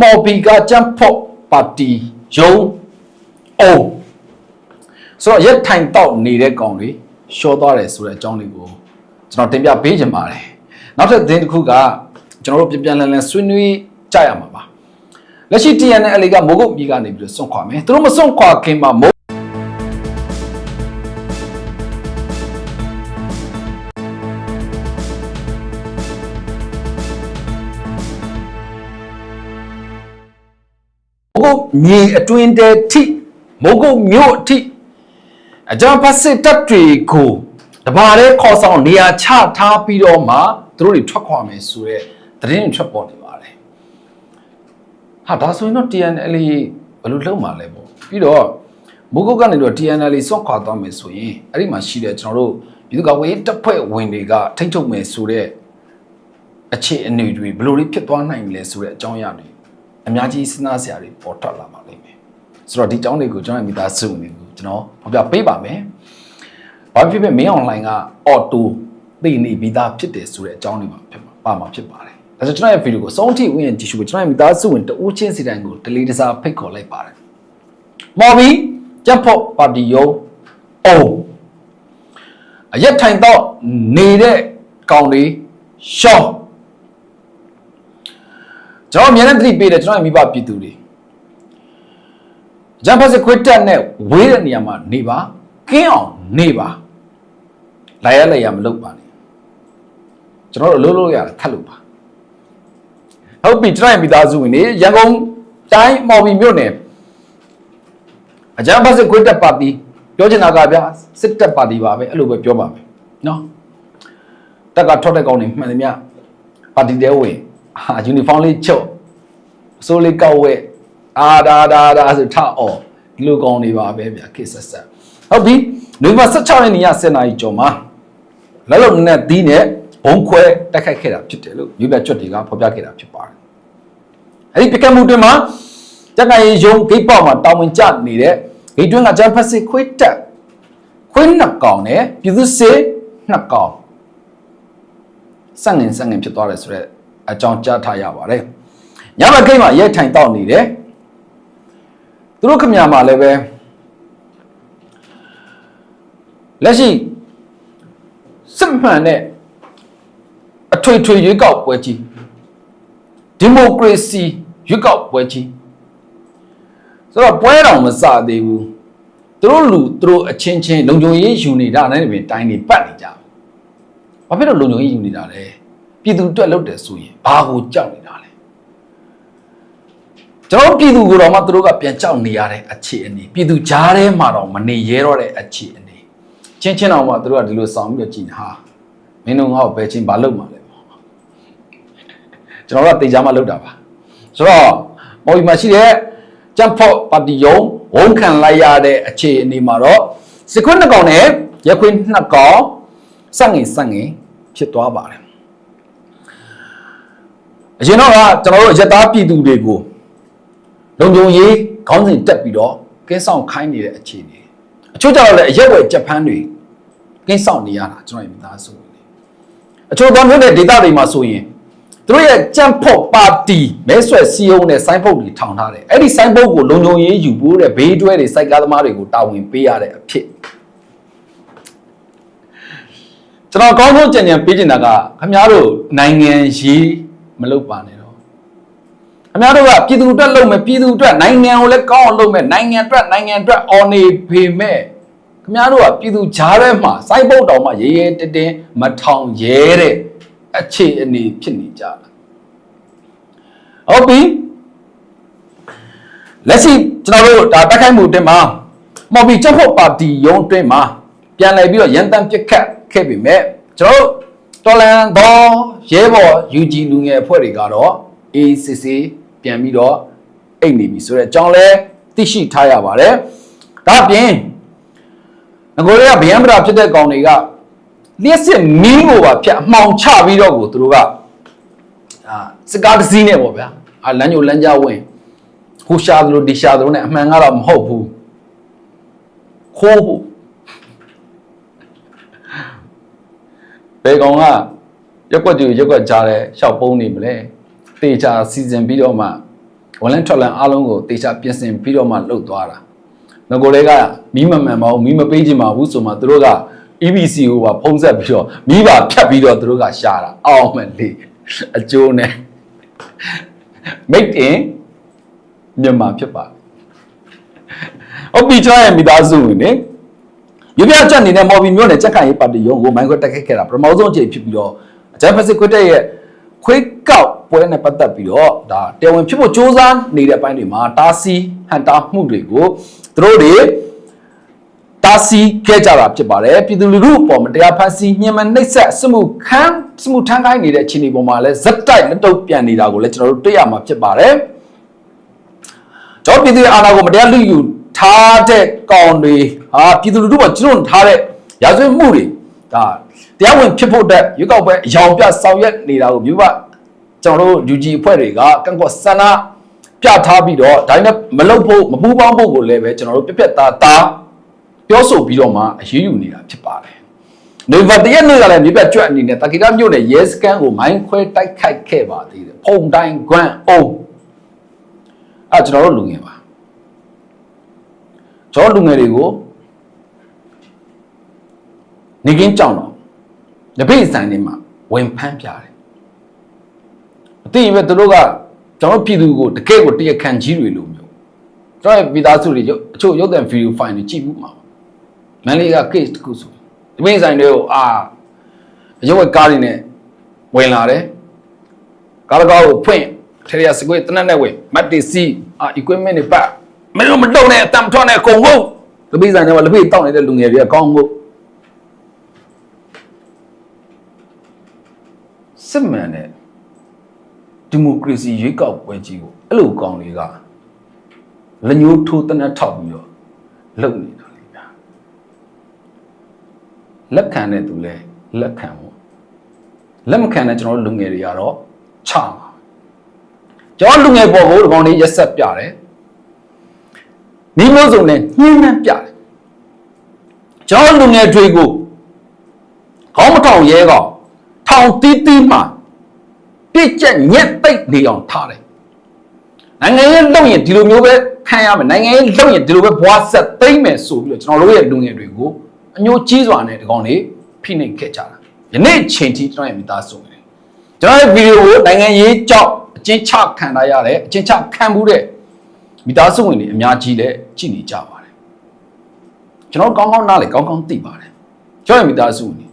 မော်ဘီကကြမ်းဖို့ပါတီယုံအိုဆိုတော့ရက်ထိုင်တော့နေတဲ့ကောင်တွေရှော့သွားတယ်ဆိုတဲ့အကြောင်းလေးကိုကျွန်တော်တင်ပြပေးချင်ပါတယ်နောက်ထပ်သတင်းတစ်ခုကကျွန်တော်တို့ပြန်ပြန်လည်လည်ဆွေးနွေးကြရမှာပါလက်ရှိ TNL ကမိုးကုတ်ပြည်ကနေပြီးတော့စွန့်ခွာမယ်သူတို့မစွန့်ခွာခင်မှာမိုး မိုးကုတ်မြေအတွင်းတဲထိမိုးကုတ်မြို့အထိအကြံဖတ်စစ်တပ်တွေကိုတဘာလဲခေါ်ဆောင်နေရာချထားပြီးတော့မှသူတို့တွေထွက်ခွာမယ်ဆိုတဲ့သတင်းတွေထွက်ပေါ်နေပါတယ်ဟာဒါဆိုရင်တော့ TNL ဘယ်လိုလုပ်မှာလဲပေါ့ပြီးတော့မိုးကုတ်ကနေတော့ TNL စွန့်ခွာသွားမယ်ဆိုရင်အဲ့ဒီမှာရှိတဲ့ကျွန်တော်တို့ပြည်သူ့ကာကွယ်ရေးတပ်ဖွဲ့ဝင်တွေကထိမ့်ချုပ်မယ်ဆိုတဲ့အခြေအနေတွေဘယ်လိုတွေဖြစ်သွားနိုင်လဲဆိုတဲ့အကြောင်းအရာတွေ အများကြီးစဉ်းစားစရာတွေပေါ်ထွက်လာပါလိမ့်မယ်ဆိုတော့ဒီအကြောင်းတွေကိုကျွန်တော်မိသားစုဝင်တွေကိုကျွန်တော်ဖော်ပြပေးပါမယ်ဘာဖြစ်ဖြစ်မင်းအွန်လိုင်းကအော်တိုသိနေပြီးသားဖြစ်တယ်ဆိုတဲ့အကြောင်းတွေပါဖြစ်ပါပါမှာဖြစ်ပါတယ်ဒါဆိုကျွန်တော်ရဲ့ဗီဒီယိုကိုစုံထိဝင်ရင်ကြည့်ရှုဖို့ကျွန်တော်ရဲ့မိသားစုဝင်တဦးချင်းစီတိုင်းကိုဒလီတစားဖိတ်ခေါ်လိုက်ပါတယ်မော်ဘီကြက်ဖို့ပါတီယုံအိုအရက်ထိုင်တော့နေတဲ့ကောင်တွေရှော့ ကျွန်တော်အများနဲ့သတိပေးတယ်ကျွန်တော်ရဲ့မိဘပြည်သူတွေဂျမ်ဖတ်စခွတ်တက်နဲ့ဝေးတဲ့နေရာမှာနေပါကင်းအောင်နေပါလိုက်ရလိုက်ရမလုပ်ပါနဲ့ကျွန်တော်တို့လှုပ်လို့ရတယ်ခတ်လို့ပါဟုတ်ပြီကျွန်တော်ရဲ့မိသားစုဝင်တွေရန်ကုန်တိုင်းမော်ဘီမြို့နယ်အဂျမ်ဖတ်စခွတ်တက်ပါတီပြောချင်တာကဗျာစစ်တပ်ပါတီပါပဲအဲ့လိုပဲပြောပါမယ်နော်တက်ကထွက်တဲ့ကောင်တွေမှန်တယ်မြပါတီတဲဝင် အာယူနီဖောင်းလေးချုပ်အစိုးလေးကောက်ဝဲအာဒါဒါဒါဆိုထအော်ဒီလိုကောင်တွေပါပဲဗျာခေတ်ဆက်ဆက်ဟုတ်ပြီနိုဝင်ဘာ16ရက်နေ့ည7:00နာရီကျော်မှာလက်လုံနဲ့သီးနဲ့ဘုံခွဲတိုက်ခိုက်ခဲ့တာဖြစ်တယ်လို့မြို့ပြကျွတ်တွေကဖော်ပြခဲ့တာဖြစ်ပါတယ်အဲ့ဒီပြကတ်မှုတွင်မှာတက္ကရာယုံဂိတ်ပေါက်မှာတောင်းဝင်ကြနေတဲ့ဂိတ်တွင်းကဂျမ်ဖက်စစ်ခွေးတက်ခွေးနှစ်ကောင်နဲ့ပြည်သူစစ်နှစ်ကောင်စက်ငင်စက်ငင်ဖြစ်သွားတယ်ဆိုတော့ အကြောင်းကြားထားရပါတယ်။ညဘက်ကိတ်မှာရဲထိုင်တောက်နေတယ်။သူတို့ခမညာမှာလည်းပဲလက်ရှိစစ်မှန်တဲ့အထွေထွေရွေးကောက်ပွဲကြီးဒီမိုကရေစီရွေးကောက်ပွဲကြီးဆိုတော့ပွဲတော်မစသေးဘူးသူတို့လူသူတို့အချင်းချင်းလုံခြုံရေးယူနေတာနဲ့ပဲတိုင်းနေပတ်နေကြတယ်။ဘာဖြစ်လို့လုံခြုံရေးယူနေတာလဲ။ ပြည်သူအတွက်လုပ်တယ်ဆိုရင်ဘာကိုကြောက်နေတာလဲ။ကျွန်တော်ပြည်သူကိုတော့မှသူတို့ကပြန်ကြောက်နေရတဲ့အခြေအနေပြည်သူကြားထဲမှာတော့မနေရဲတော့တဲ့အခြေအနေချင်းချင်းအောင်မှသူတို့ကဒီလိုဆောင်ပြီးတော့ကြည်နေဟာမင်းတို့ငါ့ကိုပဲချင်းဘာလုပ်မှာလဲပေါ့။ကျွန်တော်တို့ကတေချာမှလုပ်တာပါ။ဆိုတော့မော်ဘီမှာရှိတဲ့ကြံဖို့ပါတီယုံဝန်ခံလိုက်ရတဲ့အခြေအနေမှာတော့စခွန်းနှစ်ကောင်နဲ့ရခွင်းနှစ်ကောင်စငင်စငင်ဖြစ်သွားပါတယ် အရင်တော့ကကျွန်တော်တို့ရသားပြည်သူတွေကိုလုံခြုံရေးခေါင်းစဉ်တက်ပြီးတော့ကင်းဆောင်ခိုင်းနေတဲ့အခြေအနေအချို့ကျတော့လည်းအရက်ဝယ်ဂျပန်တွေကင်းဆောင်နေရတာကျွန်တော်ရဲ့မိသားစုတွေအချို့သောမျိုးတဲ့ဒေသတွေမှာဆိုရင်သူတို့ရဲ့ကြံ့ဖို့ပါတီမဲဆွယ်စီယုံနဲ့စိုင်းပုတ်တွေထောင်ထားတယ်အဲ့ဒီစိုင်းပုတ်ကိုလုံခြုံရေးယူဖို့တဲ့ဘေးတွဲတွေစိုက်ကားသမားတွေကိုတာဝန်ပေးရတဲ့အဖြစ်ကျွန်တော်ကောင်းဆုံးကြံကြံပေးချင်တာကခင်ဗျားတို့နိုင်ငံရေး မလုပ်ပါနဲ့တော့ခင်ဗျားတို့ကပြည်သူအတွက်လုပ်မယ်ပြည်သူအတွက်နိုင်ငံကိုလည်းကောင်းအောင်လုပ်မယ်နိုင်ငံအတွက်နိုင်ငံအတွက်အော်နေပေမဲ့ခင်ဗျားတို့ကပြည်သူကြားထဲမှာစိုက်ပုတ်တောင်မှရေရဲတင်းတင်းမထောင်ရဲတဲ့အခြေအနေဖြစ်နေကြတာဟုတ်ပြီလက်ရှိကျွန်တော်တို့ဒါတက်ခိုက်မှုတင်မှာမော်ဘီချက်ဖို့ပါတီရုံးတွင်းမှာပြန်လည်ပြီးတော့ရန်တမ်းပစ်ခတ်ခဲ့ပြီမဲ့ကျွန်တော်တို့ တော်လန်သောရဲဘော် UG လူငယ်အဖွဲ့တွေကတော့ ACC ပြန်ပြီးတော့အိတ်နေပြီဆိုတော့အကြောင်းလဲသိရှိထားရပါတယ်ဒါအပြင်ငကိုတွေကဗျံပရာဖြစ်တဲ့ကောင်တွေကလျှက်စစ်မီးကိုပါဖြတ်အမှောင်ချပြီးတော့ကိုသူတို့ကအာစကားတစ်စီးနဲ့ပေါ့ဗျာအာလမ်းညိုလမ်းကြဝင်ဟိုရှာသလိုဒီရှာသလိုနဲ့အမှန်ကတော့မဟုတ်ဘူးခိုးဖို့ ဘယ်ကောင်ကရက်ွက်တူရက်ွက်ကြားတယ်ရှောက်ပုံးနေမလဲတေချာစီစဉ်ပြီးတော့မှဝန်လန်းထွက်လန်းအားလုံးကိုတေချာပြင်ဆင်ပြီးတော့မှလှုပ်သွားတာငကိုတွေကမီးမမှန်ပါဘူးမီးမပေးချင်ပါဘူးဆိုမှသူတို့က EBC ကိုပါဖုံးဆက်ပြီးတော့မီးပါဖြတ်ပြီးတော့သူတို့ကရှာတာအောင်မဲ့လေအကျိုးနဲ့ made in မြန်မာဖြစ်ပါတယ်ဟုတ်ပြီကျွန်တော်ရဲ့မိသားစုဝင်နေ ရပြချက်နေတဲ့မော်ဘီမျိုးနဲ့ချက်ခိုင်ရေးပါတီရုံးကိုမိုင်းခွက်တက်ခဲ့ခဲ့တာပထမဆုံးအချိန်ဖြစ်ပြီးတော့အဂျန်ပစစ်ခွတ်တဲ့ရဲ့ခွေးကောက်ပွဲနဲ့ပတ်သက်ပြီးတော့ဒါတဲဝင်ဖြစ်ဖို့စ조사နေတဲ့အပိုင်းတွေမှာတာစီဟန်တာမှုတွေကိုသူတို့တွေတာစီခဲ့ကြတာဖြစ်ပါတယ်ပြည်သူလူထုအပေါ်မတရားဖန်ဆီးညှဉ်းပန်းနှိပ်စက်စစ်မှုခန်းစစ်မှုထမ်းခိုင်းနေတဲ့အခြေအနေပေါ်မှာလည်းဇက်တိုက်လက်တော့ပြန်နေတာကိုလည်းကျွန်တော်တို့တွေ့ရမှာဖြစ်ပါတယ်ကျွန်တော်ပြည်သူရဲ့အာဏာကိုမတရားလူယူ ထားတဲ့ကောင်တွေဟာပြည်သူလူထုပေါ်ကျွန်တော်ထားတဲ့ရာဇဝတ်မှုတွေဒါတရားဝင်ဖြစ်ဖို့အတွက်ရွေးကောက်ပွဲအယောင်ပြဆောင်ရွက်နေတာကိုမြို့ပကျွန်တော်တို့ UG အဖွဲ့တွေကကန့်ကွက်ဆန္ဒပြထားပြီးတော့ဒါနဲ့မလုပ်ဖို့မပူးပေါင်းဖို့ကိုလည်းပဲကျွန်တော်တို့ပြက်ပြက်သားသားပြောဆိုပြီးတော့မှအရေးယူနေတာဖြစ်ပါတယ်။နေဗတ်တရက်နေ့ကလည်းမြေပြတ်ကြွအနေနဲ့တာကီတာမြို့နယ်ရဲစခန်းကိုမိုင်းခွဲတိုက်ခိုက်ခဲ့ပါသေးတယ်။ဖုံတိုင်းကွမ်းအောင်အဲကျွန်တော်တို့လူငယ်ပါ။ ကျွန်တော်လူငယ်တွေကိုနေကင်းကြောင်တော့တပိတ်ဆိုင်တွေမှာဝင်ဖမ်းပြတယ်။အသိရင်ပဲသူတို့ကကျွန်တော်ပြည်သူကိုတကယ့်ကိုတရားခံကြီးတွေလိုမျိုးကျွန်တော်ရဲ့မိသားစုတွေအချို့ရုပ်သံဗီဒီယိုဖိုင်တွေကြည့်မှုမှာမန်လေးက case တစ်ခုဆိုတပိတ်ဆိုင်တွေကိုအာအရုပ်ဝက်ကားတွေနဲ့ဝင်လာတယ်ကားတကားကိုဖွင့်ထေရစကွေးတနက်နဲ့ဝင်မတ်တီစီအာ equipment တွေပတ် မင်းတို့မလုံနဲ့အတမ်ထွန်းနဲ့အကုန်ဟုတ်တပိတ်ဆိုင်တွေမှာလက်ပိတ်တောက်နေတဲ့လူငယ်တွေကကောင်းဟုတ်စစ်မှန်တဲ့ဒီမိုကရေစီရွေးကောက်ပွဲကြီးကိုအဲ့လိုကောင်းတွေကလက်ညှိုးထိုးတနက်ထောက်ပြီးတော့လုပ်နေတော့လေဗျာလက်ခံတဲ့သူလဲလက်ခံဖို့လက်မခံတဲ့ကျွန်တော်တို့လူငယ်တွေကတော့ချမှာကျွန်တော်လူငယ်ပေါ်ကိုဒီကောင်လေးရက်ဆက်ပြတယ် မိမိုးစုံနဲ့ညှင်းနှမ်းပြတယ်ကျွန်တော်လူငယ်တွေကိုခေါင်းမထောင်ရဲကောင်ထောင်တီးတီးမှပြစ်ချက်ညက်သိပ်နေအောင်ထားတယ်နိုင်ငံရေးလုပ်ရင်ဒီလိုမျိုးပဲခံရမယ်နိုင်ငံရေးလုပ်ရင်ဒီလိုပဲဘွားဆက်သိမ့်မယ်ဆိုပြီးတော့ကျွန်တော်တို့ရဲ့လူငယ်တွေကိုအညိုကြီးစွာနဲ့ဒီကောင်လေးဖိနှိပ်ခဲ့ကြတာယနေ့ချိန်ထိကျွန်တော်ရဲ့မိသားစုဝင်တယ်ကျွန်တော်ရဲ့ဗီဒီယိုကိုနိုင်ငံရေးကြောက်အချင်းချခံထားရတဲ့အချင်းချခံမှုတဲ့ မိသားစုဝင်တွေအများကြီးလည်းကြည်နေကြပါတယ်ကျွန်တော်ကောင်းကောင်းနားလေကောင်းကောင်းသိပါတယ်ကျွန်တော်ရဲ့မိသားစုဝင်တွေ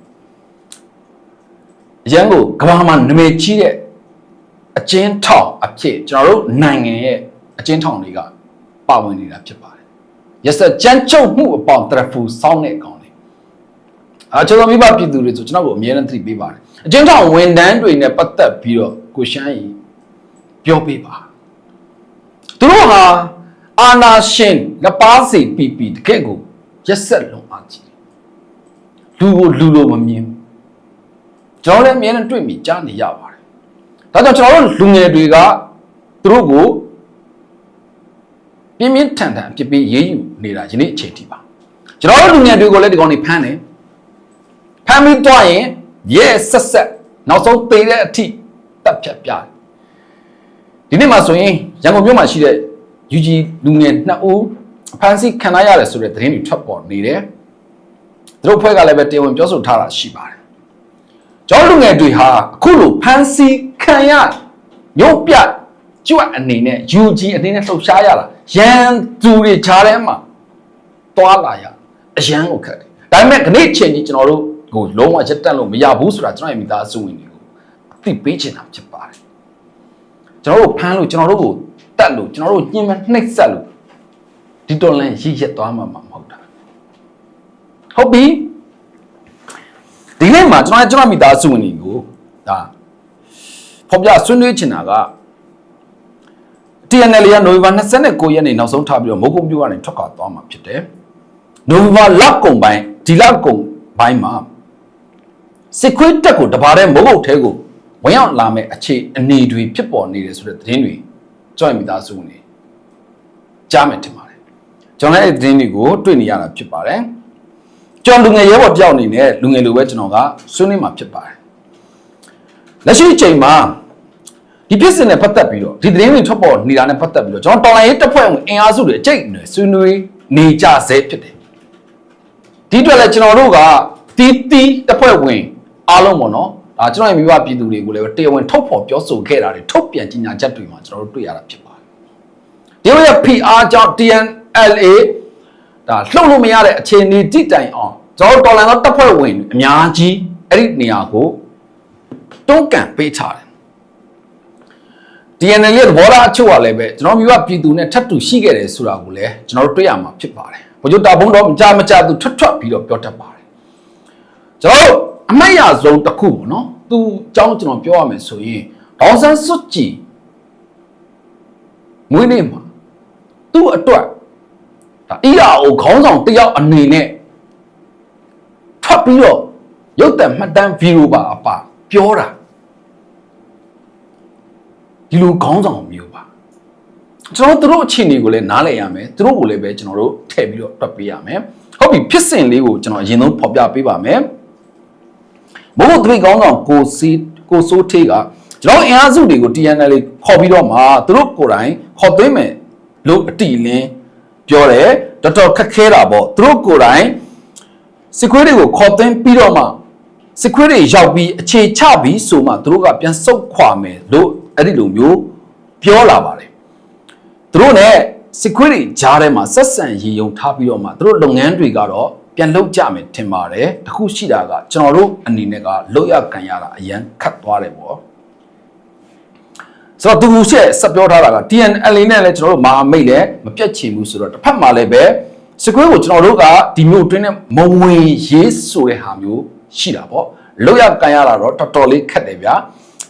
အရန်ကိုကဘာမှာနာမည်ကြီးတဲ့အကျဉ်းထောင်အဖြစ်ကျွန်တော်တို့နိုင်ငံရဲ့အကျဉ်းထောင်တွေကပါဝင်နေတာဖြစ်ပါတယ်။ရက်စက်ကြမ်းကြုတ်မှုအပေါင်းတရဖူစောင်းတဲ့အကောင်လေး။အာကျွန်တော်မိဘပြည်သူတွေဆိုကျွန်တော်ကိုအမြဲတမ်းသတိပေးပါတယ်။အကျဉ်းထောင်ဝန်ထမ်းတွေနဲ့ပတ်သက်ပြီးတော့ကိုရှမ်းကြီးပြောပေးပါ။ သူတို့ဟာအာနာရှင်လက်ပါစီပီပီတကယ့်ကိုရက်စက်လုံးအားကြီးတယ်။လူကိုလူလိုမမြင်ဘူး။ကျွန်တော်လည်းအမြဲတမ်းတွေ့မိကြားနေရပါတယ်။ဒါကြောင့်ကျွန်တော်တို့လူငယ်တွေကသူတို့ကိုပြင်းပြင်းထန်ထန်အပြစ်ပေးရေးယူနေတာယနေ့အချိန်ထိပါ။ကျွန်တော်တို့လူငယ်တွေကိုလည်းဒီကောင်တွေဖမ်းတယ်။ဖမ်းပြီးတော့ရင်ရဲဆက်ဆက်နောက်ဆုံးသေတဲ့အထိတပ်ဖြတ်ပြတယ်။ ဒီနေ့မှာဆိုရင်ရန်ကုန်မြို့မှာရှိတဲ့ UG လူငယ်နှစ်ဦးဖမ်းဆီးခံရရတယ်ဆိုတဲ့သတင်းတွေထွက်ပေါ်နေတယ်။သူတို့ဖွဲ့ကလည်းပဲတရားဝင်ပြောဆိုထားတာရှိပါတယ်။ကျောင်းလူငယ်တွေဟာအခုလိုဖမ်းဆီးခံရရုပ်ပြကြွအနေနဲ့ UG အနေနဲ့လှုပ်ရှားရတာရန်သူတွေခြားထဲမှာတွာလာရအရန်ကိုခက်တယ်။ဒါပေမဲ့ခနေ့ချိန်ကြီးကျွန်တော်တို့ကိုလုံးဝရက်တက်လို့မရဘူးဆိုတာကျွန်တော်ရဲ့မိသားစုဝင်တွေကိုသိပေးချင်တာဖြစ်ပါတယ်။ ကျွန်တော်တို့ဖမ်းလို့ကျွန်တော်တို့ကိုတတ်လို့ကျွန်တော်တို့ညှဉ်းပန်းနှိပ်စက်လို့ဒီတော်လန်ရည်ရက်သွားမှာမဟုတ်တာ။ဟုတ်ပြီ။ဒီနေ့မှာကျွန်တော်ကျွန်တော်မိသားစုဝင်တွေကိုဒါဖော်ပြဆွေးနွေးချင်တာက TNL ရနိုဝင်ဘာ29ရက်နေ့နောက်ဆုံးထားပြီးတော့မုတ်ကုံပြိုကနေထွက်ခွာသွားမှာဖြစ်တယ်။နိုဝင်ဘာလကုန်ပိုင်းဒီလကုန်ပိုင်းမှာစစ်ခွေးတက်ကိုတပါးတဲ့မုတ်ကုတ်ထဲကို ဝင်ရောက်လာမဲ့အခြေအနေတွေဖြစ်ပေါ်နေတယ်ဆိုတဲ့သတင်းတွေကြောက်မိသားစုနေကြားမယ်ထင်ပါတယ်။ကျွန်တော်လည်းသတင်းတွေကိုတွေ့နေရတာဖြစ်ပါတယ်။ကျွန်တော်လူငယ်ရဲဘော်တယောက်အနေနဲ့လူငယ်လိုပဲကျွန်တော်ကဆွေးနွေးမှာဖြစ်ပါတယ်။လက်ရှိအချိန်မှာဒီပြစ်စင်နဲ့ပတ်သက်ပြီးတော့ဒီသတင်းတွေထွက်ပေါ်နေတာနဲ့ပတ်သက်ပြီးတော့ကျွန်တော်တော်လိုင်းရေးတပ်ဖွဲ့ဝင်အင်အားစုတွေအကျိတ်နဲ့ဆွေးနွေးနေကြဆဲဖြစ်တယ်ဒီအတွက်လည်းကျွန်တော်တို့ကတီးတီးတပ်ဖွဲ့ဝင်အားလုံးပေါ့နော် ဒါကျွန်တော်ရဲ့မိဘပြည်သူတွေကိုလည်းတရားဝင်ထုတ်ဖော်ပြောဆိုခဲ့တာတွေထုတ်ပြန်ကြေညာချက်တွေမှာကျွန်တော်တို့တွေ့ရတာဖြစ်ပါတယ်ဒီလိုရဲ့ PR ကြောင့် TNLA ဒါလှုပ်လို့မရတဲ့အခြေအနေတိတိုင်အောင်ကျွန်တော်တို့တော်လန်သောတပ်ဖွဲ့ဝင်အများကြီးအဲ့ဒီနေရာကိုတွန်းကန်ပေးထားတယ် DNL ရဲ့သဘောထားအချို့ကလည်းပဲကျွန်တော်မျိုးကပြည်သူနဲ့ထပ်တူရှိခဲ့တယ်ဆိုတာကိုလည်းကျွန်တော်တို့တွေ့ရမှာဖြစ်ပါတယ်။ဘုရားတာဘုံတော့မကြမကြသူထွက်ထွက်ပြီးတော့ပြောတတ်ပါတယ်။ကျွန်တော်တို့ အမိုက်ရဆုံးတစ်ခုပေါ့နော်။သူအကြောင်းကျွန်တော်ပြောရမယ်ဆိုရင်ဒေါန်ဆန်းစွတ်ကြည်မွေးနေ့မှာသူ့အတွက်ဒါ ERO ခေါင်းဆောင်တယောက်အနေနဲ့ထွက်ပြီးတော့ရုပ်သက်မှတ်တမ်းဗီဒီယိုပါအပါပြောတာဒီလိုခေါင်းဆောင်မျိုးပါကျွန်တော်တို့အခြေအနေကိုလည်းနားလည်ရမယ်သူတို့ကိုလည်းပဲကျွန်တော်တို့ထည့်ပြီးတော့တွက်ပေးရမယ်ဟုတ်ပြီဖြစ်စဉ်လေးကိုကျွန်တော်အရင်ဆုံးဖော်ပြပေးပါမယ် ဘိုးဘုတ်သမီးခေါင်းဆောင်ကိုစီကိုစိုးထေးကကျွန်တော်အင်အားစုတွေကို TNL ခေါ်ပြီးတော့မှသူတို့ကိုယ်တိုင်ခေါ်သွင်းမယ်လို့အတီလင်းပြောတယ်တော်တော်ခက်ခဲတာပေါ့သူတို့ကိုယ်တိုင်စစ်ခွေးတွေကိုခေါ်သွင်းပြီးတော့မှစစ်ခွေးတွေရောက်ပြီးအခြေချပြီးဆိုမှသူတို့ကပြန်ဆုတ်ခွာမယ်လို့အဲ့ဒီလိုမျိုးပြောလာပါတယ်သူတို့ ਨੇ စစ်ခွေးတွေကြားထဲမှာဆက်ဆံရည်ယုံထားပြီးတော့မှသူတို့လုပ်ငန်းတွေကတော့ ပြန်လုပ်ကြမယ်ထင်ပါတယ်တခုရှိတာကကျွန်တော်တို့အနေနဲ့ကလောက်ရကန်ရတာအရန်ခတ်သွားတယ်ပေါ့ဆိုတော့သူကဆက်ဆက်ပြောထားတာက TNL နဲ့လည်းကျွန်တော်တို့မာမိတ်လည်းမပြတ်ချင်ဘူးဆိုတော့တစ်ဖက်မှာလည်းပဲစကွေးကိုကျွန်တော်တို့ကဒီမျိုးတွင်းနဲ့မဝင်ရေးဆိုတဲ့ဟာမျိုးရှိတာပေါ့လောက်ရကန်ရတာတော့တော်တော်လေးခက်တယ်ဗျာ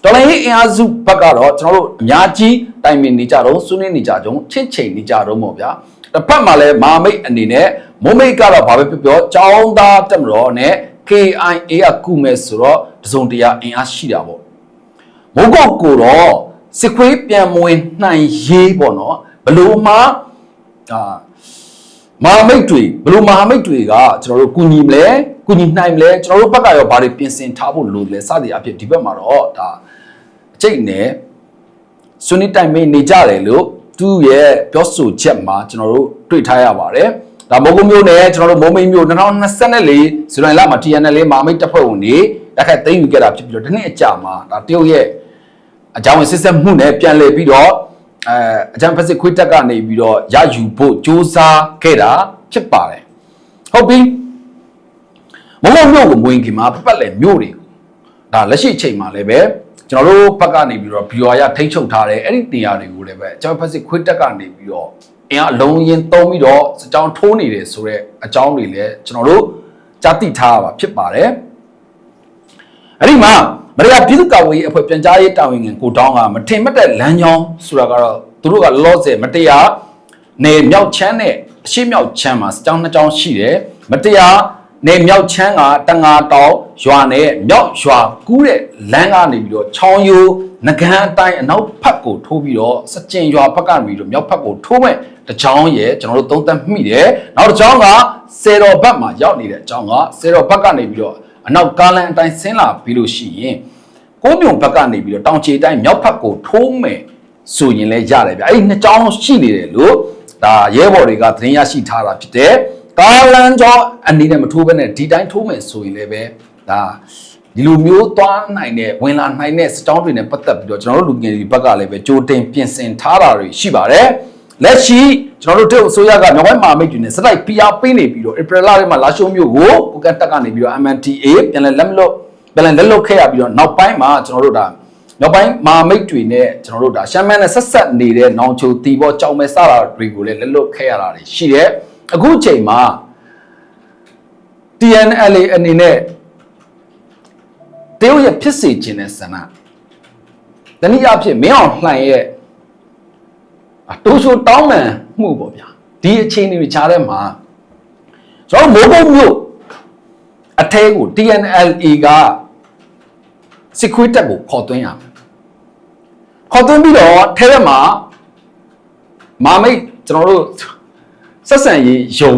တော်လိုင်းရေးအင်အားစုဘက်ကတော့ကျွန်တော်တို့အများကြီးတိုင်ပင်နေကြတော့ဆွေးနွေးနေကြကြုံချစ်ချိန်နေကြတော့ပေါ့ဗျာတစ်ဖက်မှာလည်းမာမိတ်အနေနဲ့ မုံမိတ်ကတော့ဘာပဲပြောပြောចောင်းသားတက်မတော်နဲ့ KIA ကကုမဲ့ဆိုတော့တစုံတရာအင်အားရှိတာပေါ့မိုးကုတ်ကိုတော့စစ်ခွေးပြန်မဝင်နိုင်ရေးပေါ့နော်ဘလို့မှအာမဟာမိတ်တွေဘလို့မဟာမိတ်တွေကကျွန်တော်တို့ကူညီမလဲကူညီနိုင်မလဲကျွန်တော်တို့ဘက်ကရောဘာတွေပြင်ဆင်ထားဖို့လိုလဲစသည်အဖြစ်ဒီဘက်မှာတော့ဒါအကျိတ်နဲ့ဆွနိတိုင်မင်းနေကြတယ်လို့သူ့ရဲ့ပြောဆိုချက်မှာကျွန်တော်တို့တွေ့ထားရပါတယ် ဒါမိုးကုတ်မျိုးနဲ့ကျွန်တော်တို့မိုးမိတ်မျိုး2024ဇူလိုင်လမှာ TNL လေးမဟာမိတ်တပ်ဖွဲ့ဝင်တွေတက်ခတ်သိမ်းယူခဲ့တာဖြစ်ပြီးတော့ဒီနေ့အကြာမှာဒါတရုတ်ရဲ့အကြောင်းဝင်စစ်ဆက်မှုနဲ့ပြန်လည်ပြီးတော့အဲအကြံဖက်စစ်ခွေးတက်ကနေပြီးတော့ရယူဖို့စ조사ခဲ့တာဖြစ်ပါတယ်ဟုတ်ပြီမမမြို့ကိုမဝင်ခင်မှာပတ်ပတ်လည်မြို့တွေဒါလက်ရှိအချိန်မှာလည်းပဲကျွန်တော်တို့ဘက်ကနေပြီးတော့ဘီယွာရထိတ်ချုပ်ထားတယ်အဲ့ဒီနေရာတွေကိုလည်းပဲအကြံဖက်စစ်ခွေးတက်ကနေပြီးတော့ အင်အားအလုံးရင်သုံးပြီးတော့စကြောင်းထိုးနေတယ်ဆိုတော့အကြောင်းတွေလည်းကျွန်တော်တို့ကြားသိထားရပါဖြစ်ပါတယ်အဲ့ဒီမှာမရယာပြည်သူ့ကာကွယ်ရေးအဖွဲ့ပြန်ကြားရေးတာဝန်ခံကိုတောင်းကမထင်မှတ်တဲ့လမ်းကြောင်းဆိုတာကတော့သူတို့ကလောဆယ်မတရားနေမြောက်ချမ်းနဲ့အရှိမြောက်ချမ်းမှာစကြောင်းနှစ်ကြောင်းရှိတယ်မတရားနေမြောက်ချမ်းကတငါတောင်ရွာနဲ့မြောက်ရွာကူးတဲ့လမ်းကနေပြီးတော့ချောင်းယိုးငကန်းအတိုင်းအနောက်ဖက်ကိုထိုးပြီးတော့စကြင်ရွာဘက်ကနေပြီးတော့မြောက်ဖက်ကိုထိုးမဲ့ တချောင်းရဲ့ကျွန်တော်တို့သုံးသပ်မိတယ်နောက်တစ်ချောင်းကစေတော်ဘက်မှာရောက်နေတဲ့အချောင်းကစေတော်ဘက်ကနေပြီးတော့အနောက်ကားလန်အတိုင်းဆင်းလာပြီးလို့ရှိရင်ကိုးမြုံဘက်ကနေပြီးတော့တောင်ချေတိုင်းမြောက်ဘက်ကိုထိုးမယ်ဆိုရင်လည်းရတယ်ဗျအဲ့ဒီနှစ်ကြောင်းရှိနေတယ်လို့ဒါရဲဘော်တွေကသတင်းရရှိထားတာဖြစ်တယ်ကားလန်ကြောင်းအနေနဲ့မထိုးဘဲနဲ့ဒီတိုင်းထိုးမယ်ဆိုရင်လည်းပဲဒါဒီလိုမျိုးသွားနိုင်တဲ့ဝင်လာနိုင်တဲ့စကြောင်းတွေနဲ့ပတ်သက်ပြီးတော့ကျွန်တော်တို့လူငယ်တွေဘက်ကလည်းပဲကြိုတင်ပြင်ဆင်ထားတာတွေရှိပါတယ် လက်ရှိကျွန်တော်တို့တရုတ်အစိုးရကမြောက်ပိုင်းမဟာမိတ်တွေနဲ့စတိုက် PR ပေးနေပြီးတော့ April လထဲမှာလာရှုံးမျိုးကိုကိုကန်တက်ကနေပြီးတော့ MNTA ပြန်လဲလက်မလို့ပြန်လဲလက်လွတ်ခဲ့ရပြီးတော့နောက်ပိုင်းမှာကျွန်တော်တို့ဒါနောက်ပိုင်းမဟာမိတ်တွေနဲ့ကျွန်တော်တို့ဒါရှမ်းမန်းနဲ့ဆက်ဆက်နေတဲ့နောင်ချိုတီဘောကြောင်မဲစတာတွေကိုလည်းလက်လွတ်ခဲ့ရတာတွေရှိတယ်အခုချိန်မှာ TNLA အနေနဲ့တရုတ်ရဲ့ဖြစ်စေခြင်းတဲ့ဆန္ဒတနည်းအားဖြင့်မင်းအောင်လှိုင်ရဲ့အ တိုးရှိုးတောင်းပန်မှုပေါ့ဗျာဒီအခြေအနေတွေခြားထဲမှာကျွန်တော်မိုးကုတ်မြို့အထဲကို TNLA ကစစ်ခွေးတက်ကိုခေါ်သွင်းရမယ်ခေါ်သွင်းပြီးတော့ထဲထဲမှာမာမိတ်ကျွန်တော်တို့ဆက်ဆံရေးယုံ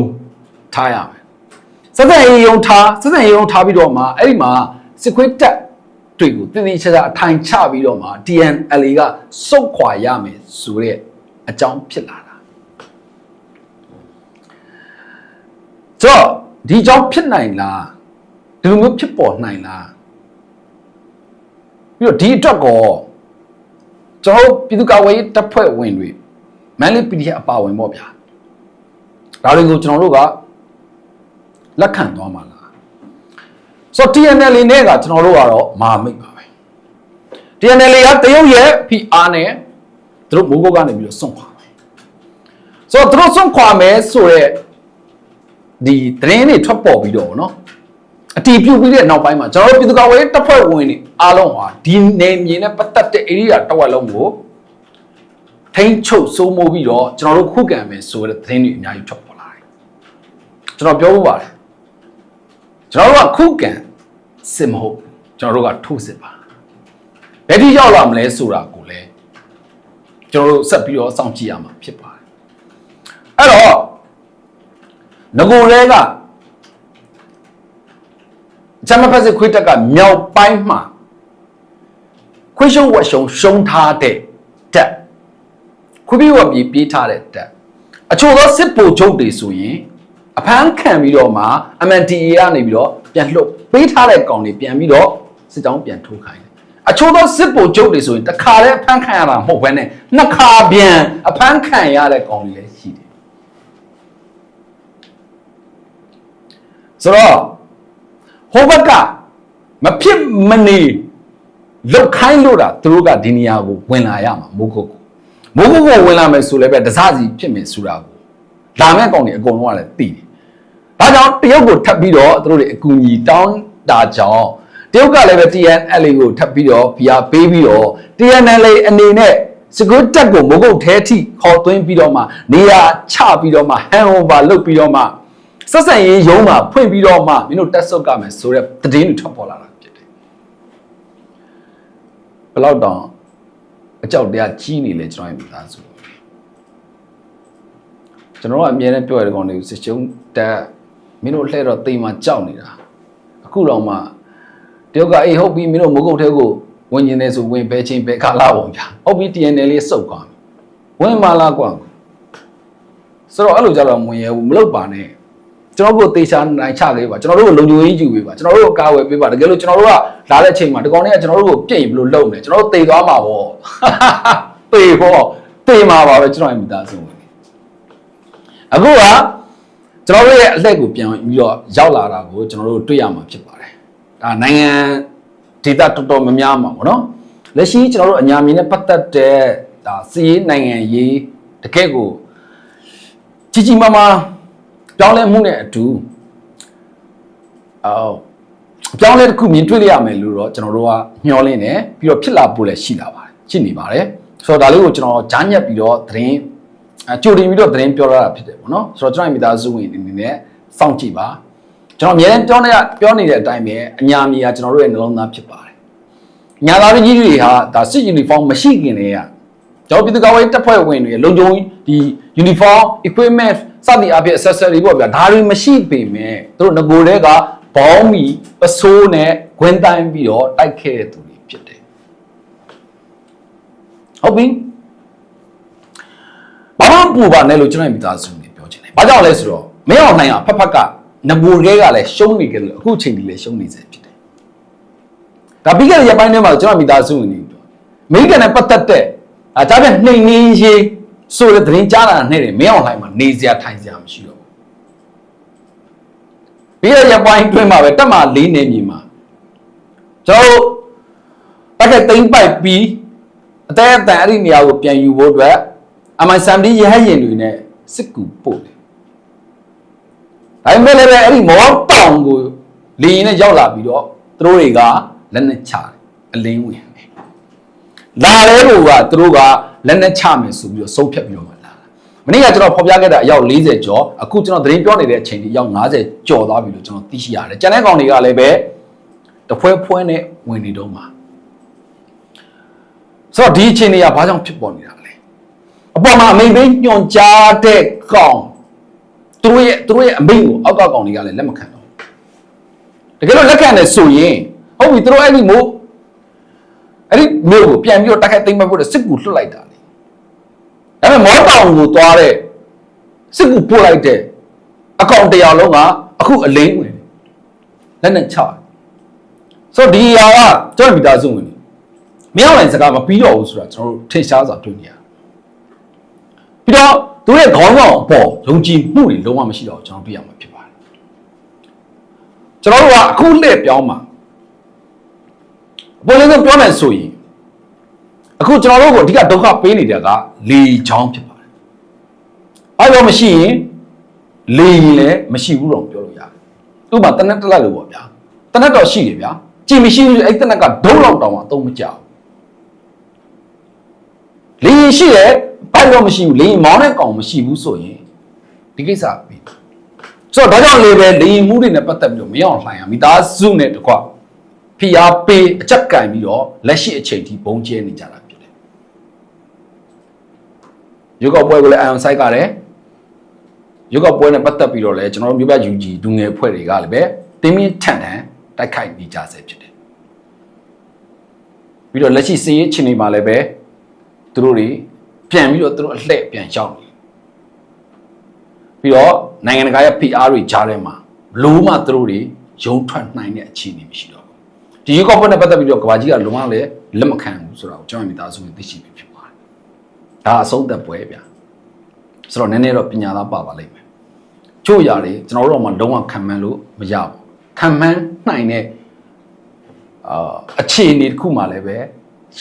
ထားရမယ်ဆက်ဆံရေးယုံထားဆက်ဆံရေးယုံထားပြီးတော့မှအဲ့ဒီမှာစစ်ခွေးတက်တွေကိုတည်တည်ချာချာအထိုင်ချပြီးတော့မှ TNLA ကစုတ်ခွာရမယ်ဆိုတဲ့ အကြောင်းဖြစ်လာတာဆိုတော့ဒီအကြောင်းဖြစ်နိုင်လားဒီလိုမျိုးဖြစ်ပေါ်နိုင်လားပြီးတော့ဒီအတွက်ကောကျွန်တော်တို့ပြည်သူ့ကာကွယ်ရေးတပ်ဖွဲ့ဝင်တွေမန်လေး PDF အပါဝင်ပေါ့ဗျာဒါတွေကိုကျွန်တော်တို့ကလက်ခံသွားမှာလားဆိုတော့ TNL နဲ့ကကျွန်တော်တို့ကတော့မဟာမိတ်ပါပဲ TNL ကတရုတ်ရဲ့ PR နဲ့ သူတို့မိုးကုတ်ကနေပြီးတော့စွန့်ခွာမယ်ဆိုတော့သူတို့စွန့်ခွာမယ်ဆိုတော့ဒီသတင်းတွေထွက်ပေါ်ပြီးတော့ဗောနော်အတီးပြုတ်ပြီးတဲ့နောက်ပိုင်းမှာကျွန်တော်တို့ပြည်သူ့ကာကွယ်ရေးတပ်ဖွဲ့ဝင်တွေအားလုံးဟာဒီနေမြေနဲ့ပတ်သက်တဲ့ area တစ်ဝက်လုံးကိုထိန်းချုပ်စိုးမိုးပြီးတော့ကျွန်တော်တို့ခုခံမယ်ဆိုတဲ့သတင်းတွေအများကြီးထွက်ပေါ်လာတယ်ကျွန်တော်ပြောဖို့ပါတယ်ကျွန်တော်တို့ကခုခံစစ်မဟုတ်ကျွန်တော်တို့ကထိုးစစ်ပါဘယ်ထိရောက်လာမလဲဆိုတာကိုလည်း ကျွန်တော်တို့ဆက်ပြီးတော့စောင့်ကြည့်ရမှာဖြစ်ပါတယ်အဲ့တော့ငကိုရဲကဂျမဖက်စစ်ခွေးတက်ကမြောက်ပိုင်းမှာခွေးရှုံးဝက်ရှုံးရှုံးထားတဲ့တက်ခွေးပြေးဝက်ပြေးပြေးထားတဲ့တက်အချို့သောစစ်ဗိုလ်ချုပ်တွေဆိုရင်အဖမ်းခံပြီးတော့မှ MNDAA ကနေပြီးတော့ပြန်လှုပ်ပေးထားတဲ့ကောင်တွေပြန်ပြီးတော့စစ်ကြောင်းပြန်ထိုးခိုင်းတယ် အချို့သောစစ်ဗိုလ်ချုပ်တွေဆိုရင်တစ်ခါတည်းအဖမ်းခံရတာမဟုတ်ဘဲနဲ့နှစ်ခါပြန်အဖမ်းခံရတဲ့ကောင်တွေလည်းရှိတယ်ဆိုတော့ဟိုဘက်ကမဖြစ်မနေလောက်ခိုင်းလို့တာသူတို့ကဒီနေရာကိုဝင်လာရမှာမိုးကုတ်ကိုမိုးကုတ်ကိုဝင်လာမယ်ဆိုလည်းပဲတစားစီဖြစ်မယ်ဆိုတာကိုလာမဲ့ကောင်တွေအကုန်လုံးကလည်းသိတယ်ဒါကြောင့်တရုတ်ကိုထပ်ပြီးတော့သူတို့တွေအကူအညီတောင်းတာကြောင့် တရုတ်ကလည်းပဲ TNLA ကိုထပ်ပြီးတော့ဖိအားပေးပြီးတော့ TNLA အနေနဲ့စကူတက်ကိုမိုးကုတ်ထဲထိခေါ်သွင်းပြီးတော့မှနေရာချပြီးတော့မှ hand over လုပ်ပြီးတော့မှဆက်ဆံရေးရုံးမှာဖွင့်ပြီးတော့မှမင်းတို့တက်ဆုတ်ကမယ်ဆိုတဲ့သတင်းတွေထွက်ပေါ်လာတာဖြစ်တယ်ဘယ်လောက်တောင်အကြောက်တရားကြီးနေလဲကျွန်တော်ရဲ့မိသားစုကျွန်တော်ကအမြဲတမ်းပြောရတဲ့ကောင်တွေကိုစစ်ချုံတက်မင်းတို့လှဲ့တော့တိမ်မှာကြောက်နေတာအခုတော့မှ တယောက်ကအေးဟုတ်ပြီမင်းတို့မုတ်ကုတ်ထဲကိုဝင်ကျင်နေဆိုဝင်ပဲချင်းပဲခါလာပုံဗျာဟုတ်ပြီ TNL လေးစုပ်သွားဝင်မလာကွာဆိုတော့အဲ့လိုကြတော့မဝင်ရဘူးမလုပ်ပါနဲ့ကျွန်တော်တို့တေချာနိုင်ချလေးပါကျွန်တော်တို့ကိုလုံခြုံရေးယူပေးပါကျွန်တော်တို့ကိုကာဝယ်ပေးပါတကယ်လို့ကျွန်တော်တို့ကလာတဲ့အချိန်မှာဒီကောင်တွေကကျွန်တော်တို့ကိုပြည့်ရင်ဘယ်လိုလုပ်မလဲကျွန်တော်တို့တေသွားမှာပေါ့တေပေါ့တေမှာပါပဲကျွန်တော်ရဲ့မိသားစုဝင်အခုကကျွန်တော်တို့ရဲ့အလှည့်ကိုပြန်ပြီးတော့ရောက်လာတာကိုကျွန်တော်တို့တွေ့ရမှာဖြစ်ပါတယ် ဒါနိုင်ငံဒေသတော်တော်များများမှာပေါ့နော်လက်ရှိကျွန်တော်တို့အညာမြင်နဲ့ပတ်သက်တဲ့ဒါစီးရေးနိုင်ငံရေးတကယ့်ကိုကြီးကြီးမားမားပြောင်းလဲမှုနဲ့အတူအော်ပြောင်းလဲတစ်ခုမြင်တွေ့ရမယ်လို့တော့ကျွန်တော်တို့ကမျှော်လင့်တယ်ပြီးတော့ဖြစ်လာဖို့လည်းရှိလာပါတယ်ရှိနေပါတယ်ဆိုတော့ဒါလေးကိုကျွန်တော်ဂျားညက်ပြီးတော့သတင်းအကြိုတင်ပြီးတော့သတင်းပြောရတာဖြစ်တယ်ပေါ့နော်ဆိုတော့ကျွန်တော်မိသားစုဝင်အနေနဲ့စောင့်ကြည့်ပါ ကျွန်တော်အများနဲ့ပြောနေပြောနေတဲ့အတိုင်းပဲအညာမီကကျွန်တော်တို့ရဲ့နှလုံးသားဖြစ်ပါတယ်ညာသားကြီးတွေဟာဒါစစ်ယူနီဖောင်းမရှိခင်တည်းကကျွန်တော်ပြည်သူ့ကာကွယ်တပ်ဖွဲ့ဝင်တွေလုံခြုံဒီ uniform equipment စသည်အဖြစ် accessory ပေါ့ဗျာဒါတွေမရှိပေမဲ့သူတို့ငကိုတွေကဘောင်းမီပစိုးနဲ့ဂွင်းတိုင်းပြီးတော့တိုက်ခဲ့တဲ့သူတွေဖြစ်တယ်ဟုတ်ပြီဘာမှပူပါနဲ့လို့ကျွန်တော်မိသားစုနေပြောချင်တယ်ဘာကြောင့်လဲဆိုတော့မင်းအောင်နိုင်ကဖက်ဖက်က ငကိုတွေကလည်းရှုံးနေကြလို့အခုချိန်ဒီလည်းရှုံးနေစေဖြစ်တယ်ဒါပြီးခဲ့တဲ့ရက်ပိုင်းထဲမှာကျွန်တော်မိသားစုနေပြောအမေရိကန်နဲ့ပတ်သက်တဲ့အဲဒါပြန်နှိမ်နှင်းရေးဆိုတဲ့သတင်းကြားလာတဲ့နေ့မင်းအောင်လှိုင်မှာနေစရာထိုင်စရာမရှိတော့ဘူးပြီးရရပိုင်းတွင်းမှာပဲတက်မှာလေးနေမြေမှာကျွန်တော်တက်တဲ့တိမ့်ပိုက်ပြီးအတဲအတန်အဲ့ဒီနေရာကိုပြန်ယူဖို့အတွက်အမိုင်ဆမ်ဒီရဟရင်တွေနဲ့စစ်ကူပို့တယ် ဒါပေမဲ့လည်းအဲ့ဒီမောတောင်ကိုလေရင်နဲ့ရောက်လာပြီးတော့သူတို့တွေကလက်နဲ့ချတယ်အလင်းဝင်တယ်လာတဲ့လူကသူတို့ကလက်နဲ့ချမယ်ဆိုပြီးတော့ဆုံးဖြတ်ပြီးတော့မှလာတာမနေ့ကကျွန်တော်ဖော်ပြခဲ့တဲ့အယောက်40ကျော်အခုကျွန်တော်သတင်းပြောနေတဲ့အချိန်ဒီအယောက်50ကျော်သွားပြီလို့ကျွန်တော်သိရှိရတယ်ကျန်တဲ့ကောင်တွေကလည်းပဲတဖွဲဖွဲနဲ့ဝင်နေတော့မှာဆိုတော့ဒီအချိန်တွေကဘာကြောင့်ဖြစ်ပေါ်နေတာလဲအပေါ်မှာအမိန်ပေးညွန်ကြားတဲ့ကောင် သူတို့ရဲ့သူတို့ရဲ့အမိန်ကိုအောက်ကကောင်တွေကလည်းလက်မခံတော့တကယ်လို့လက်ခံတယ်ဆိုရင်ဟုတ်ပြီသူတို့အဲ့ဒီမို့အဲ့ဒီမြို့ကိုပြန်ပြီးတော့တိုက်ခိုက်သိမ်းပိုက်ဖို့စစ်ကူလွှတ်လိုက်တာလေဒါပေမဲ့မောတောင်ကိုသွားတဲ့စစ်ကူပို့လိုက်တဲ့အကောင်တရားလုံးကအခုအလင်းဝင်လက်နဲ့ချဆိုတော့ဒီအရာကကျွန်တော်မိသားစုဝင်နေမင်းအောင်လိုင်းစကားမပြီးတော့ဘူးဆိုတာကျွန်တော်တို့ထင်ရှားစွာတွေ့နေရတယ်ပြီးတော့ သူရဲ့ခေါင်းဆောင်အပေါ်ယုံကြည်မှုတွေလုံးဝမရှိတော့ဘူးကျွန်တော်ပြရမှာဖြစ်ပါတယ်ကျွန်တော်တို့ကအခုလှည့်ပြောင်းမှာအပေါ်လည်းပြောမယ်ဆိုရင်အခုကျွန်တော်တို့ကိုအဓိကဒုက္ခပေးနေတဲ့ကလေချောင်းဖြစ်ပါတယ်အဲ့တော့မရှိရင်လေရင်လည်းမရှိဘူးတော့ပြောလို့ရတယ်ဥပမာတနက်တစ်လက်လို့ပေါ့ဗျာတနက်တော့ရှိတယ်ဗျာကြည်မရှိဘူးအဲ့တနက်ကဒုံးလောက်တောင်မှအသုံးမကျဘူးလေရင်ရှိတယ် ဘိုက်တော့မရှိဘူးလေရင်မောင်းတဲ့ကောင်မရှိဘူးဆိုရင်ဒီကိစ္စပြီဆိုတော့ဒါကြောင့်လေပဲလေရင်မှုတွေနဲ့ပတ်သက်ပြီးတော့မရောက်လှိုင်ရမိသားစုနဲ့တကွဖိအားပေးအကြက်ကင်ပြီးတော့လက်ရှိအချိန်ထိဘုံကျဲနေကြတာဖြစ်တယ်ရုပ်ောက်ပွဲကိုလည်းအယုံဆိုင်ကြတယ်ရုပ်ောက်ပွဲနဲ့ပတ်သက်ပြီးတော့လည်းကျွန်တော်တို့မြို့ပြယူကြီးဒူငယ်ဖွဲ့တွေကလည်းပဲတင်းမြင့်ထန်ထန်တိုက်ခိုက်နေကြဆဲဖြစ်တယ်ပြီးတော့လက်ရှိစီးရေးချင်းတွေမှာလည်းပဲသူတို့တွေ ပြန်ပြီးတော့သူတို့အလှည့်ပြန်ရှောက်နေပြီးတော့နိုင်ငံတကာရဲ့ဖိအားတွေကြားထဲမှာလုံးဝသူတို့တွေရုံထွက်နိုင်တဲ့အခြေအနေမရှိတော့ဘူးဒီရေကော့ပွဲနဲ့ပတ်သက်ပြီးတော့ကဘာကြီးကလုံးဝလည်းလက်မခံဘူးဆိုတာကိုကျွန်တော်မိသားစုဝင်သိရှိပြီးဖြစ်ပါတယ်ဒါအဆုံးသက်ပွဲဗျာဆိုတော့နည်းနည်းတော့ပညာသားပါပါလိမ့်မယ်ချို့ຢာတွေကျွန်တော်တို့တော့မှလုံးဝခံမှန်းလို့မရဘူးခံမှန်းနိုင်တဲ့အာအခြေအနေတစ်ခုမှလည်းပဲ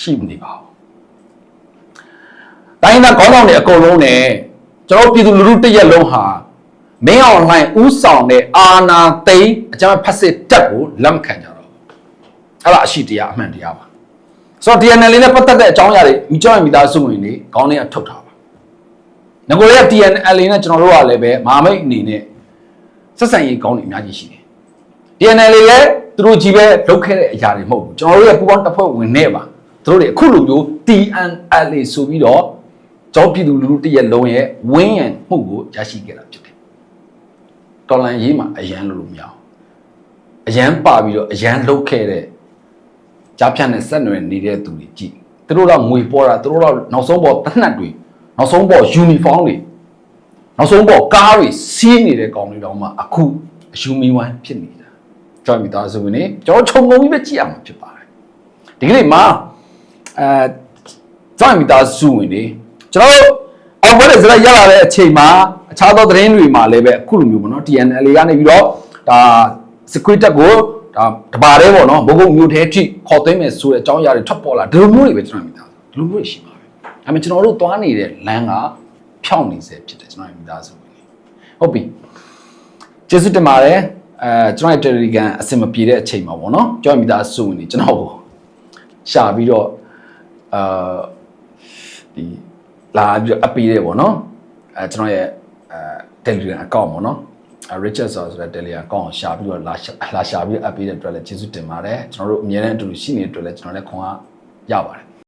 ရှိမနေပါဘူး တိုင်းသားခေါင်းဆောင်တွေအကုန်လုံးနဲ့ကျွန်တော်ပြည်သူလူထုတစ်ရက်လုံးဟာမင်းအွန်လိုင်းဥဆောင်တဲ့အာနာသိန်းအကြမ်းဖက်စစ်တက်ကိုလက်မခံကြတော့ဘူးအဲ့ဒါအရှိတရားအမှန်တရားပါဆိုတော့ TNL နဲ့ပတ်သက်တဲ့အကြောင်းအရာတွေမိကျောင်းမိသားစုဝင်တွေခေါင်းထဲကထုတ်ထားပါငကိုလေးက TNL နဲ့ကျွန်တော်တို့ကလည်းပဲမဟာမိတ်အနေနဲ့ဆက်ဆံရေးကောင်းတွေအများကြီးရှိတယ် TNL လည်းသူတို့ကြီးပဲလုပ်ခဲ့တဲ့အရာတွေမဟုတ်ဘူးကျွန်တော်တို့ရဲ့ပူပေါင်းတပ်ဖွဲ့ဝင်နေပါသူတို့တွေအခုလိုမျိုး TNL ဆိုပြီးတော့ ကျောင်းပြည်သူလူထုတရက်လုံးရဲ့ဝင်းရံမှုကိုရရှိခဲ့တာဖြစ်တယ်တော်လန်ရေးမှာအရန်လို့လို့မရအောင်အရန်ပါပြီးတော့အရန်လုတ်ခဲ့တဲ့ကြားဖြတ်နဲ့ဆက်နွယ်နေတဲ့သူတွေကြည့်သူတို့တော့ငွေပေါ်တာသူတို့တော့နောက်ဆုံးပေါ်တနတ်တွေနောက်ဆုံးပေါ်ယူနီဖောင်းတွေနောက်ဆုံးပေါ်ကားတွေစီးနေတဲ့ကောင်တွေတောင်မှအခုအယူမီဝိုင်းဖြစ်နေတာကျွန်တော်မိသားစုဝင်နေကျွန်တော်ခြုံငုံပြီးပဲကြည့်ရမှာဖြစ်ပါတယ်ဒီကနေ့မှာအဲကျွန်တော်မိသားစုဝင်နေ ကျွန်တော်အောင်ပွဲတဲ့ဇာတ်ရလာတဲ့အချိန်မှာအခြားသောသတင်းတွေမှာလည်းပဲအခုလိုမျိုးပေါ့နော် TNL ကနေပြီးတော့ဒါ security တက်ကိုဒါတပါတည်းပေါ့နော်ဘုကုတ်မျိုးထဲထိခေါ်သိမ်းမယ်ဆိုတဲ့အကြောင်းအရာတွေထွက်ပေါ်လာဒီလိုမျိုးတွေပဲကျွန်တော်မိသားစုဒီလိုမျိုးတွေရှိပါပဲဒါပေမဲ့ကျွန်တော်တို့သွားနေတဲ့လမ်းကဖြောင့်နေစေဖြစ်တယ်ကျွန်တော်မိသားစုဝင်ဟုတ်ပြီကျေးဇူးတင်ပါတယ်အဲကျွန်တော်ရဲ့ Telegram အဆင်မပြေတဲ့အချိန်မှာပေါ့နော်ကျွန်တော်မိသားစုဝင်နေကျွန်တော်ကိုရှာပြီးတော့အာဒီ လာပြီးတော့အပ်ပေးတယ်ပေါ့နော်အဲကျွန်တော်ရဲ့အဲ Telegram account ပေါ့နော်အဲ Richard ဆိုတဲ့ Telegram account ကိုရှာပြီးတော့လာရှာလာရှာပြီးအပ်ပေးတဲ့အတွက်လည်းကျေးဇူးတင်ပါတယ်ကျွန်တော်တို့အများနဲ့အတူတူရှိနေတဲ့အတွက်လည်းကျွန်တော်လည်းခွန်အားရပါတယ်